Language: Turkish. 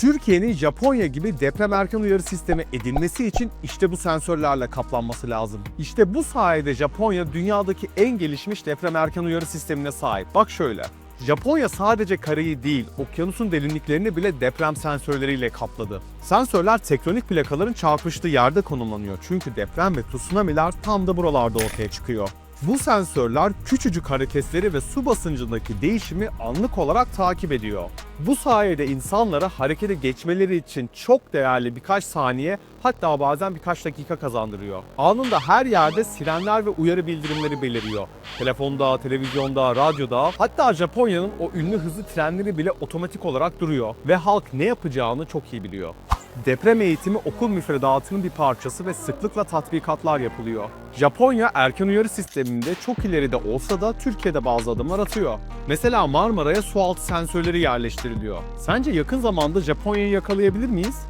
Türkiye'nin Japonya gibi deprem erken uyarı sistemi edinmesi için işte bu sensörlerle kaplanması lazım. İşte bu sayede Japonya dünyadaki en gelişmiş deprem erken uyarı sistemine sahip. Bak şöyle. Japonya sadece karayı değil, okyanusun derinliklerini bile deprem sensörleriyle kapladı. Sensörler tektonik plakaların çarpıştığı yerde konumlanıyor. Çünkü deprem ve tsunami'ler tam da buralarda ortaya çıkıyor. Bu sensörler küçücük hareketleri ve su basıncındaki değişimi anlık olarak takip ediyor. Bu sayede insanlara harekete geçmeleri için çok değerli birkaç saniye hatta bazen birkaç dakika kazandırıyor. Anında her yerde sirenler ve uyarı bildirimleri beliriyor. Telefonda, televizyonda, radyoda hatta Japonya'nın o ünlü hızlı trenleri bile otomatik olarak duruyor ve halk ne yapacağını çok iyi biliyor. Deprem eğitimi okul müfredatının bir parçası ve sıklıkla tatbikatlar yapılıyor. Japonya erken uyarı sisteminde çok ileride olsa da Türkiye'de bazı adımlar atıyor. Mesela Marmara'ya su altı sensörleri yerleştiriliyor. Sence yakın zamanda Japonya'yı yakalayabilir miyiz?